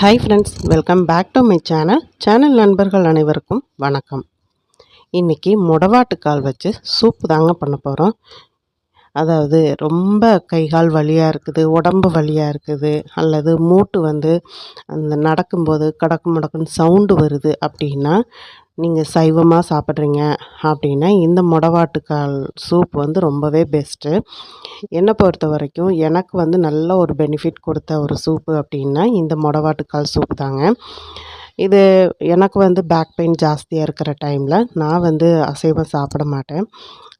Hi friends welcome back to my channel channel நண்பர்கள் அனைவருக்கும் வணக்கம். இன்றைக்கி முடவாட்டுக்கால் வச்சு சூப்பு தாங்க பண்ண போகிறோம் அதாவது ரொம்ப கை கால் வலியாக இருக்குது உடம்பு வலியாக இருக்குது அல்லது மூட்டு வந்து அந்த நடக்கும்போது கடக்கு முடக்குன்னு சவுண்டு வருது அப்படின்னா நீங்கள் சைவமாக சாப்பிட்றீங்க அப்படின்னா இந்த முடவாட்டுக்கால் சூப் வந்து ரொம்பவே பெஸ்ட்டு என்னை பொறுத்த வரைக்கும் எனக்கு வந்து நல்ல ஒரு பெனிஃபிட் கொடுத்த ஒரு சூப்பு அப்படின்னா இந்த முடவாட்டுக்கால் சூப் தாங்க. இது எனக்கு வந்து பேக் பெயின் ஜாஸ்தியாக இருக்கிற டைமில் நான் வந்து அசைவம் சாப்பிட மாட்டேன்.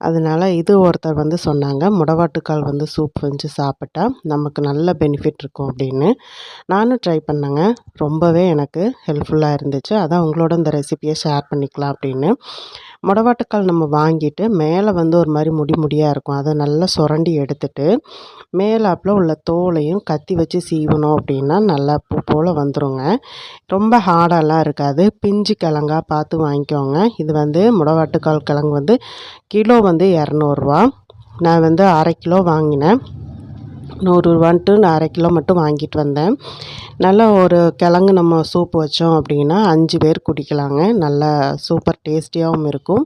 அதனால் இது ஒருத்தர் வந்து சொன்னாங்க முடவாட்டுக்கால் வந்து சூப் வச்சு சாப்பிட்டா நமக்கு நல்ல பெனிஃபிட் இருக்கும் அப்படின்னு. நானும் ட்ரை பண்ணேங்க. ரொம்பவே எனக்கு ஹெல்ப்ஃபுல்லாக இருந்துச்சு. அதான் உங்களோட இந்த ரெசிப்பியை ஷேர் பண்ணிக்கலாம் அப்படின்னு. முடவாட்டுக்கால் நம்ம வாங்கிட்டு மேலே வந்து ஒரு மாதிரி முடி முடியாக இருக்கும். அதை நல்லா சுரண்டி எடுத்துட்டு மேலாப்பில் உள்ள தோலையும் கத்தி வச்சு சீவணும் அப்படின்னா நல்லா பூ போல் வந்துருங்க. ரொம்ப ஹார்டெல்லாம் இருக்காது. பிஞ்சு கிழங்கா பார்த்து வாங்கிக்கோங்க. இது வந்து முடவாட்டுக்கால் கிழங்கு வந்து கிலோ வந்து இரநூறுவா. நான் வந்து அரை கிலோ வாங்கினேன். நூறுரூவான்ட்டு நான் அரை கிலோ மட்டும் வாங்கிட்டு வந்தேன். நல்லா ஒரு கிழங்கு நம்ம சூப் வச்சோம் அப்படின்னா அஞ்சு பேர் குடிக்கலாங்க. நல்லா சூப்பர் டேஸ்டியாகவும் இருக்கும்.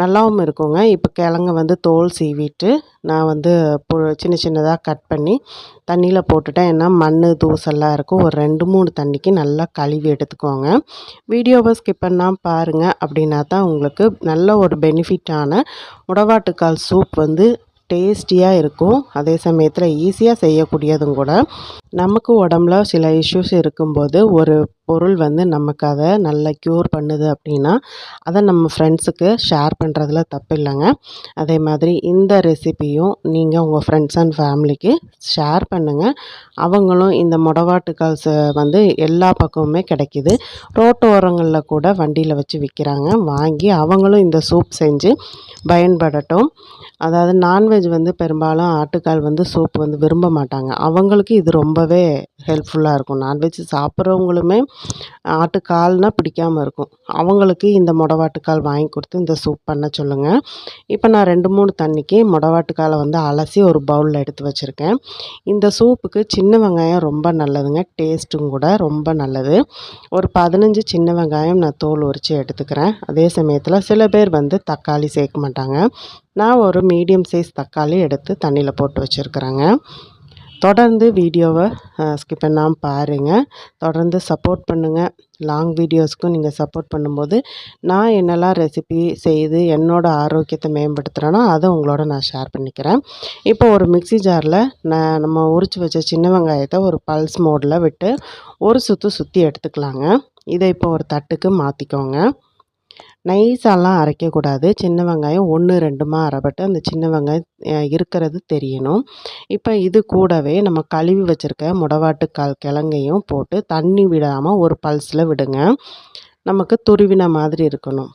நல்லாவும் இருக்குங்க. இப்போ கிழங்க வந்து தோல் சீவிட்டு நான் வந்து சின்ன சின்னதாக கட் பண்ணி தண்ணியில் போட்டுட்டேன் ஏன்னா மண் தூசெல்லாம் இருக்கும். ஒரு ரெண்டு மூணு தண்ணிக்கு நல்லா கழுவி எடுத்துக்கோங்க. வீடியோவை ஸ்கிப் பண்ணால் பாருங்கள் அப்படின்னா தான் உங்களுக்கு நல்ல ஒரு பெனிஃபிட்டான முடவாட்டுக்கால் சூப் வந்து டேஸ்டியாக இருக்கும். அதே சமயத்தில் ஈஸியாக செய்யக்கூடியதும் கூட. நமக்கு உடம்புல சில இஷ்யூஸ் இருக்கும்போது ஒரு பொருள் வந்து நமக்கு அதை நல்லா க்யூர் பண்ணுது அப்படின்னா அதை நம்ம ஃப்ரெண்ட்ஸுக்கு ஷேர் பண்ணுறதுல தப்பு இல்லைங்க. அதே மாதிரி இந்த ரெசிப்பியும் நீங்கள் உங்கள் ஃப்ரெண்ட்ஸ் அண்ட் ஃபேமிலிக்கு ஷேர் பண்ணுங்கள் அவங்களும் இந்த முடவாட்டுக்கால்ஸை வந்து எல்லா பக்கமுமே கிடைக்கிது. ரோட்டோரங்களில் கூட வண்டியில் வச்சு விற்கிறாங்க வாங்கி அவங்களும் இந்த சூப் செஞ்சு பயன்படட்டும். அதாவது நான்வெஜ் வந்து பெரும்பாலும் ஆட்டுக்கால் வந்து சூப் வந்து விரும்ப மாட்டாங்க. அவங்களுக்கு இது ரொம்ப ரொம்பவே ஹெல்ப்ஃபுல்லாக இருக்கும். நான்வெஜ் சாப்பிட்றவங்களுமே ஆட்டுக்கால்னால் பிடிக்காமல் இருக்கும். அவங்களுக்கு இந்த முடவாட்டுக்கால் வாங்கி கொடுத்து இந்த சூப் பண்ண சொல்லுங்கள் இப்போ நான் ரெண்டு மூணு தண்ணிக்கு முடவாட்டுக்காலை வந்து அலசி ஒரு பவுலில் எடுத்து வச்சுருக்கேன். இந்த சூப்புக்கு சின்ன வெங்காயம் ரொம்ப நல்லதுங்க. டேஸ்ட்டும் கூட ரொம்ப நல்லது. ஒரு பதினஞ்சு சின்ன வெங்காயம் நான் தோல் உரித்து எடுத்துக்கிறேன். அதே சமயத்தில் சில பேர் வந்து தக்காளி சேர்க்க மாட்டாங்க. நான் ஒரு மீடியம் சைஸ் தக்காளி எடுத்து தண்ணியில் போட்டு வச்சுருக்குறேங்க. தொடர்ந்து வீடியோவை ஸ்கிப் பண்ணாமல் பாருங்கள் தொடர்ந்து சப்போர்ட் பண்ணுங்கள் லாங் வீடியோஸ்க்கும் நீங்கள் சப்போர்ட் பண்ணும்போது நான் என்னெல்லாம் ரெசிபி செய்து என்னோடய ஆரோக்கியத்தை மேம்படுத்துகிறேனோ அதை உங்களோட நான் ஷேர் பண்ணிக்கிறேன். இப்போ ஒரு மிக்சி ஜாரில் நான் நம்ம உரித்து வச்ச சின்ன வெங்காயத்தை ஒரு பல்ஸ் மோடில் விட்டு ஒரு சுற்று சுற்றி எடுத்துக்கலாங்க. இதை இப்போ ஒரு தட்டுக்கு மாற்றிக்கோங்க நைஸாலாம் அரைக்கக்கூடாது. சின்ன வெங்காயம் ஒன்று ரெண்டுமா அரைப்பட்டு அந்த சின்ன வெங்காயம் இருக்கிறது தெரியணும். இப்போ இது கூடவே நம்ம கழுவி வச்சுருக்க முடவாட்டுக்கால் கிழங்கையும் போட்டு தண்ணி விடாமல் ஒரு பல்ஸில் விடுங்க. நமக்கு துருவின மாதிரி இருக்கணும்.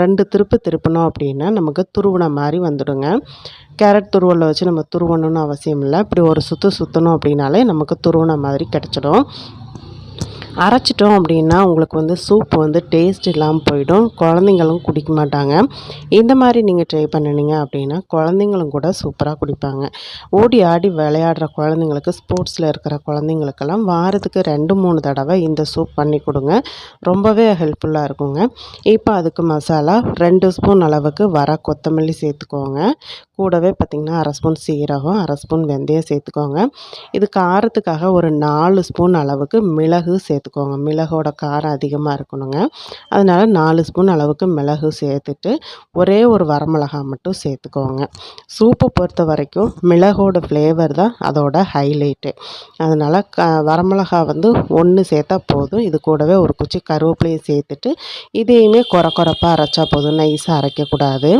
ரெண்டு திருப்பு திருப்பினோம் அப்படின்னா நமக்கு துருவின மாதிரி வந்துடுங்க. கேரட் துருவலை வச்சு நம்ம துருவணும்னு அவசியம் இல்லை. இப்படி ஒரு சுற்று சுற்றணும் அப்படின்னாலே நமக்கு துருவின மாதிரி கிடச்சிடும். அரைச்சிட்டோம் அப்படின்னா உங்களுக்கு வந்து சூப் வந்து டேஸ்ட் இல்லாமல் போயிடும். குழந்தைங்களும் குடிக்க மாட்டாங்க. இந்த மாதிரி நீங்கள் ட்ரை பண்ணினீங்க அப்படின்னா குழந்தைங்களும் கூட சூப்பராக குடிப்பாங்க. ஓடி ஆடி விளையாடுற குழந்தைங்களுக்கு ஸ்போர்ட்ஸில் இருக்கிற குழந்தைங்களுக்கெல்லாம் வாரத்துக்கு ரெண்டு மூணு தடவை இந்த சூப் பண்ணி கொடுங்க. ரொம்பவே ஹெல்ப்ஃபுல்லாக இருக்குங்க. இப்போ அதுக்கு மசாலா ரெண்டு ஸ்பூன் அளவுக்கு வர கொத்தமல்லி சேர்த்துக்கோங்க. கூடவே பார்த்திங்கன்னா அரை ஸ்பூன் சீரகம் அரை ஸ்பூன் வெந்தயம் சேர்த்துக்கோங்க. இது காரத்துக்காக ஒரு நாலு ஸ்பூன் அளவுக்கு மிளகு சேர்த்து சேர்த்துக்கோங்க மிளகோட காரம் அதிகமாக இருக்கணுங்க. அதனால் நாலு ஸ்பூன் அளவுக்கு மிளகு சேர்த்துட்டு ஒரே ஒரு வரமிளகா மட்டும் சேர்த்துக்கோங்க. சூப்பை பொறுத்த வரைக்கும் மிளகோட ஃப்ளேவர் தான் அதோட ஹைலைட்டு அதனால் க வரமிளகா வந்து ஒன்று சேர்த்தா போதும். இது கூடவே ஒரு குச்சி கருவேப்பிலையும் சேர்த்துட்டு இதையுமே குறை குறைப்பாக அரைச்சா போதும். நைஸாக அரைக்கக்கூடாது.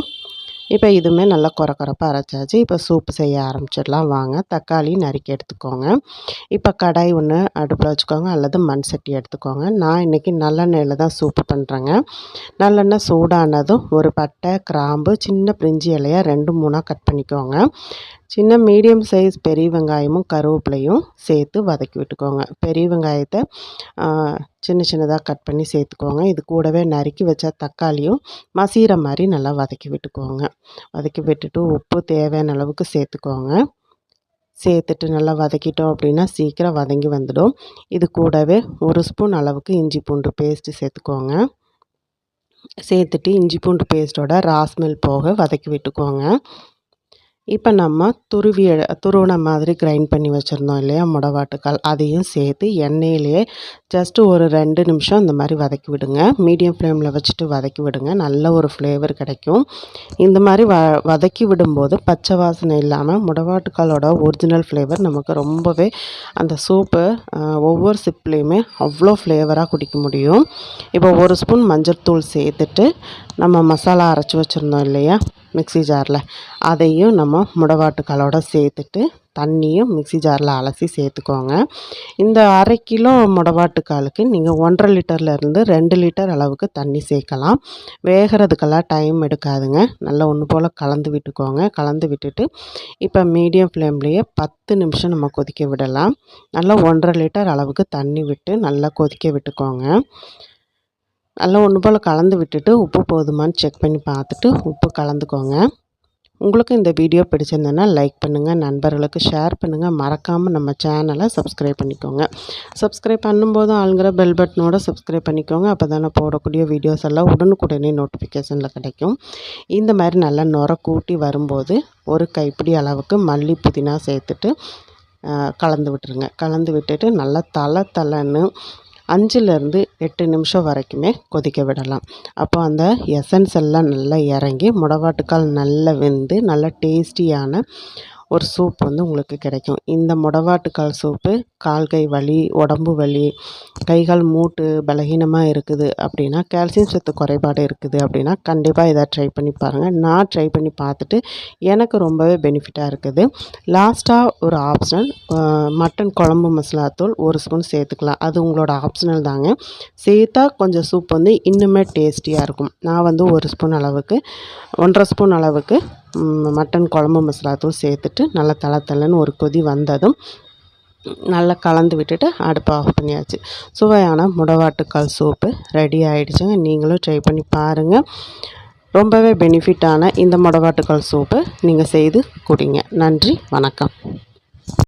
இப்போ இதுவுமே நல்லா குறை குறைப்பாக அரைச்சாச்சு. இப்போ சூப்பு செய்ய ஆரம்பிச்சிடலாம். வாங்க தக்காளி நறுக்கி எடுத்துக்கோங்க. இப்போ கடாய் ஒன்று அடுப்பில் வச்சுக்கோங்க அல்லது மண் சட்டி எடுத்துக்கோங்க. நான் இன்றைக்கி நல்லெண்ணெயில் தான் சூப்பு பண்ணுறேங்க நல்லெண்ணெய் சூடானதும் ஒரு பட்டை கிராம்பு சின்ன பிரிஞ்சி இலையாக ரெண்டு மூணாக கட் பண்ணிக்கோங்க. சின்ன மீடியம் சைஸ் பெரிய வெங்காயமும் கருவேப்பிலையும் சேர்த்து வதக்கி விட்டுக்கோங்க. பெரிய வெங்காயத்தை சின்ன சின்னதாக கட் பண்ணி சேர்த்துக்கோங்க. இது கூடவே நறுக்கி வச்ச தக்காளியும் மசீர மாதிரி நல்லா வதக்கி விட்டுக்கோங்க. வதக்கி விட்டுட்டு உப்பு தேவையான அளவுக்கு சேர்த்துக்கோங்க. சேர்த்துட்டு நல்லா வதக்கிட்டோம் அப்படின்னா சீக்கிரம் வதங்கி வந்துடும். இது கூடவே ஒரு ஸ்பூன் அளவுக்கு இஞ்சி பூண்டு பேஸ்ட்டு சேர்த்துக்கோங்க. சேர்த்துட்டு இஞ்சி பூண்டு பேஸ்ட்டோட ராஸ்மெல் போக வதக்கி விட்டுக்கோங்க. இப்போ நம்ம துருவி துருவின மாதிரி கிரைண்ட் பண்ணி வச்சுருந்தோம் இல்லையா முடவாட்டுக்கால் அதையும் சேர்த்து எண்ணெயிலேயே ஜஸ்ட்டு ஒரு ரெண்டு நிமிஷம் இந்த மாதிரி வதக்கி விடுங்க. மீடியம் ஃப்ளேமில் வச்சுட்டு வதக்கி விடுங்க. நல்ல ஒரு ஃப்ளேவர் கிடைக்கும். இந்த மாதிரி வ வதக்கி விடும்போது பச்சை வாசனை இல்லாமல் முடவாட்டுக்காலோட ஒரிஜினல் ஃப்ளேவர் நமக்கு ரொம்பவே அந்த சூப்பு ஒவ்வொரு சிப்லேயுமே அவ்வளோ ஃப்ளேவராக குடிக்க முடியும். இப்போ ஒரு ஸ்பூன் மஞ்சள் தூள் சேர்த்துட்டு நம்ம மசாலா அரைச்சி வச்சுருந்தோம் இல்லையா? மிக்சி ஜாரில். அதையும் நம்ம முடவாட்டுக்களோட சேர்த்துட்டு தண்ணியும் மிக்சி ஜாரில் அலசி சேர்த்துக்கோங்க. இந்த அரை கிலோ முடவாட்டுக்காலுக்கு நீங்கள் ஒன்றரை லிட்டர்லேருந்து ரெண்டு லிட்டர் அளவுக்கு தண்ணி சேர்க்கலாம். வேகிறதுக்கெல்லாம் டைம் எடுக்காதுங்க. நல்லா ஒன்று போல் கலந்து விட்டுக்கோங்க. கலந்து விட்டுட்டு இப்போ மீடியம் ஃப்ளேம்லேயே பத்து நிமிஷம் நம்ம கொதிக்க விடலாம். நல்லா ஒன்றரை லிட்டர் அளவுக்கு தண்ணி விட்டு நல்லா கொதிக்க விட்டுக்கோங்க. நல்லா ஒன்று போல் கலந்து விட்டுட்டு உப்பு போதுமான்னு செக் பண்ணி பார்த்துட்டு உப்பு கலந்துக்கோங்க. உங்களுக்கு இந்த வீடியோ பிடிச்சிருந்ததுன்னா லைக் பண்ணுங்கள் நண்பர்களுக்கு ஷேர் பண்ணுங்கள் மறக்காமல் நம்ம சேனலை சப்ஸ்கிரைப் பண்ணிக்கோங்க. சப்ஸ்கிரைப் பண்ணும்போதும் ஆளுங்கிற பெல் பட்டனோட சப்ஸ்கிரைப் பண்ணிக்கோங்க. அப்போ தானே போடக்கூடிய வீடியோஸ் எல்லாம் உடனுக்குடனே நோட்டிஃபிகேஷனில் கிடைக்கும். இந்த மாதிரி நல்லா நுர கூட்டி வரும்போது ஒரு கைப்பிடி அளவுக்கு மல்லி புதினா சேர்த்துட்டு கலந்து விட்டுருங்க. கலந்து விட்டுட்டு நல்லா தலை தலைன்னு அஞ்சுலேருந்து எட்டு நிமிஷம் வரைக்குமே கொதிக்க விடலாம். அப்போ அந்த எசன்ஸ் எல்லாம் நல்லா இறங்கி முடவாட்டுக்கால் நல்லா வெந்து நல்லா டேஸ்டியான ஒரு சூப் வந்து உங்களுக்கு கிடைக்கும். இந்த முடவாட்டுக்கால் சூப்பு கால் கை வலி உடம்பு வலி கைகால் மூட்டு பலகீனமாக இருக்குது அப்படின்னா கால்சியம் சத்து குறைபாடு இருக்குது அப்படின்னா கண்டிப்பாக இதை ட்ரை பண்ணி பாருங்கள் நான் ட்ரை பண்ணி பார்த்துட்டு எனக்கு ரொம்பவே பெனிஃபிட்டாக இருக்குது. லாஸ்ட்டாக ஒரு ஆப்ஷனல் மட்டன் குழம்பு மசாலா தூள் ஒரு ஸ்பூன் சேர்த்துக்கலாம். அது உங்களோட ஆப்ஷனல் தாங்க. சேர்த்தா கொஞ்சம் சூப் வந்து இன்னுமே டேஸ்டியாக இருக்கும். நான் வந்து ஒரு ஸ்பூன் அளவுக்கு ஒன்றரை ஸ்பூன் அளவுக்கு மட்டன் குழம்பு மசாலாத்தும் சேர்த்துட்டு நல்லா தலை தலைன்னு ஒரு கொதி வந்ததும் நல்லா கலந்து விட்டுட்டு அடுப்பை ஆஃப் பண்ணியாச்சு. சுவையான முடவாட்டுக்கால் சூப்பு ரெடி ஆகிடுச்சுங்க நீங்களும் ட்ரை பண்ணி பாருங்கள் ரொம்பவே பெனிஃபிட்டான இந்த முடவாட்டுக்கால் சூப்பு நீங்கள் செய்து குடிங்க. நன்றி வணக்கம்.